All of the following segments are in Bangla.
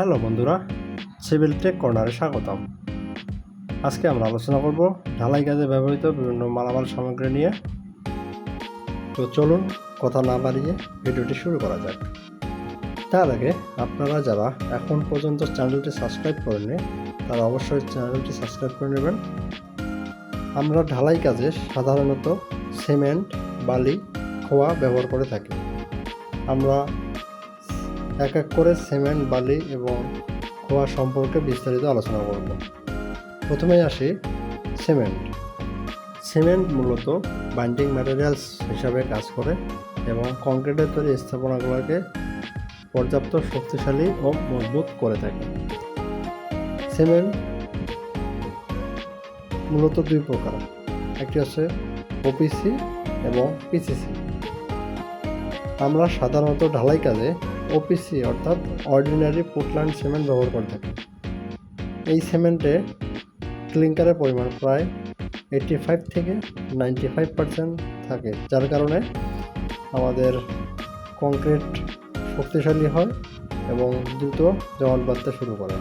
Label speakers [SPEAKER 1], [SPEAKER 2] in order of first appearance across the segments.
[SPEAKER 1] হ্যালো বন্ধুরা, সিভিল টেক কর্নারে স্বাগতম। আজকে আমরা আলোচনা করব ঢালাই কাজে ব্যবহৃত বিভিন্ন মালামাল সামগ্রী নিয়ে। তো চলুন কথা না বাড়িয়ে ভিডিওটি শুরু করা যাক। তার আগে আপনারা যারা এখন পর্যন্ত চ্যানেলটি সাবস্ক্রাইব করেননি, তারা অবশ্যই চ্যানেলটি সাবস্ক্রাইব করে নেবেন। আমরা ঢালাই কাজে সাধারণত সিমেন্ট, বালি, খোয়া ব্যবহার করে থাকি। আমরা এক এক করে সিমেন্ট, বালি এবং খোয়া সম্পর্কে বিস্তারিত আলোচনা করব। প্রথমেই আসি সিমেন্ট। সিমেন্ট মূলত বাইন্ডিং ম্যাটেরিয়ালস হিসাবে কাজ করে এবং কংক্রিটের তৈরি স্থাপনাগুলোকে পর্যাপ্ত শক্তিশালী ও মজবুত করে থাকে। সিমেন্ট মূলত দুই প্রকার, একটি হচ্ছে ওপিসি এবং পিসিসি আমরা সাধারণত ঢালাই কাজে ওপিসি অর্থাৎ অর্ডিনারি পোর্টল্যান্ড সিমেন্ট ব্যবহার করে থাকি। এই সিমেন্টে ক্লিংকারের পরিমাণ প্রায় এইটি ফাইভ থেকে নাইনটি ফাইভ পার্সেন্ট থাকে, যার কারণে আমাদের কংক্রিট শক্তিশালী হয় এবং দ্রুত জমাট বাঁধতে শুরু করে।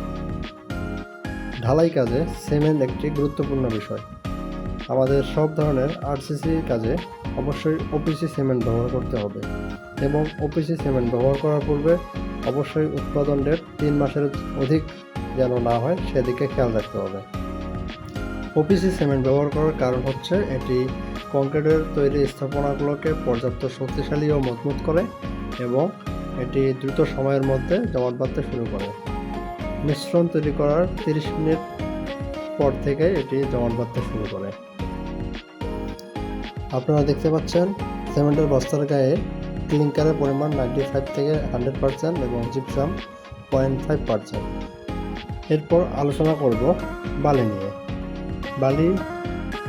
[SPEAKER 1] ঢালাই কাজে সিমেন্ট একটি গুরুত্বপূর্ণ বিষয়। আমাদের সব ধরনের আরসিসি কাজে অবশ্যই ওপিসি সিমেন্ট ব্যবহার করতে হবে এবং ওপিসি সিমেন্ট ব্যবহার করার পূর্বে অবশ্যই উৎপাদন ডেট তিন মাসের অধিক যেন না হয় সেদিকে খেয়াল রাখতে হবে। ওপিসি সিমেন্ট ব্যবহার করার কারণ হচ্ছে এটি কংক্রিটের তৈরি স্থাপনাগুলোকে পর্যাপ্ত শক্তিশালী ও মজবুত করে এবং এটি দ্রুত সময়ের মধ্যে জমাট বাঁধতে শুরু করে। মিশ্রণ তৈরি করার তিরিশ মিনিট পর থেকে এটি জমাট বাঁধতে শুরু করে। আপনারা দেখতে পাচ্ছেন, সিমেন্টের বস্তার গায়ে ক্লিংকারের পরিমাণ নাইনটি ফাইভ থেকে হান্ড্রেড পার্সেন্ট এবং জিপসাম পয়েন্ট ফাইভ পার্সেন্ট এরপর আলোচনা করব বালি নিয়ে। বালি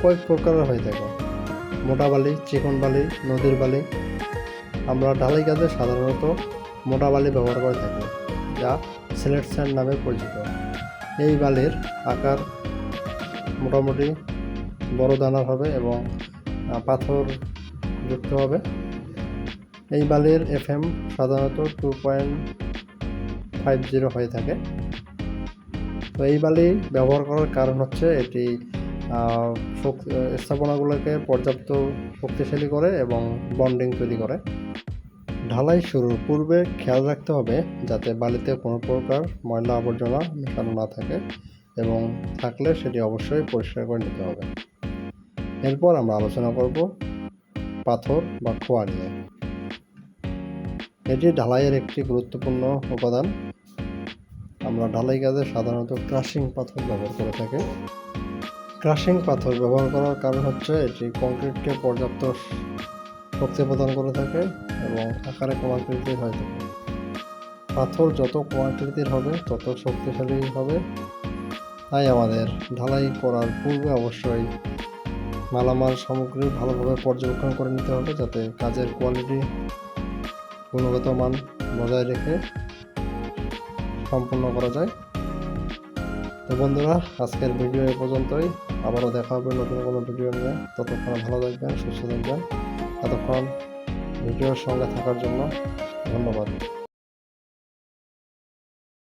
[SPEAKER 1] কয়েক প্রকারের হয়ে থাকে। মোটা বালি, চিকন বালি, নদীর বালি। আমরা ঢালাই কাজে সাধারণত মোটা বালি ব্যবহার করে থাকি, যা সিলেট স্যান্ড নামে পরিচিত। এই বালির আকার মোটামুটি বড় দানার হবে এবং পাথর যুক্ত হবে। এই বালির এফ এম সাধারণত টু পয়েন্ট ফাইভ জিরো হয়ে থাকে। তো এই বালি ব্যবহার করার কারণ হচ্ছে এটি স্থাপনাগুলোকে পর্যাপ্ত শক্তিশালী করে এবং বন্ডিং তৈরি করে। ঢালাই শুরুর পূর্বে খেয়াল রাখতে হবে যাতে বালিতে কোনো প্রকার ময়লা আবর্জনা মেশানো না থাকে এবং থাকলে সেটি অবশ্যই পরিষ্কার করে নিতে হবে। এরপর আমরা আলোচনা করব পাথর বা খোয়া নিয়ে। এটি ঢালাইয়ের একটি গুরুত্বপূর্ণ উপাদান। আমরা ঢালাই কাজে সাধারণত ক্রাশিং পাথর ব্যবহার করে থাকি। ক্রাশিং পাথর ব্যবহার করার কারণ হচ্ছে এটি কংক্রিটকে পর্যাপ্ত শক্তি প্রদান করে থাকে এবং আকারে কোয়াকৃতির হয়ে থাকে। পাথর যত কোয়াকৃতির হবে, তত শক্তিশালী হবে। তাই আমাদের ঢালাই করার পূর্বে অবশ্যই মালামাল সামগ্রী ভালোভাবে পর্যবেক্ষণ করে নিতে হবে যাতে কাজের কোয়ালিটি গুণগত মান বজায় রেখে সম্পন্ন করা যায়। তো বন্ধুরা, আজকের ভিডিও এ পর্যন্তই। আবারও দেখা হবে নতুন কোনো ভিডিও নিয়ে। ততক্ষণ ভালো থাকবেন, সুস্থ থাকবেন। এতক্ষণ ভিডিওর সঙ্গে থাকার জন্য ধন্যবাদ।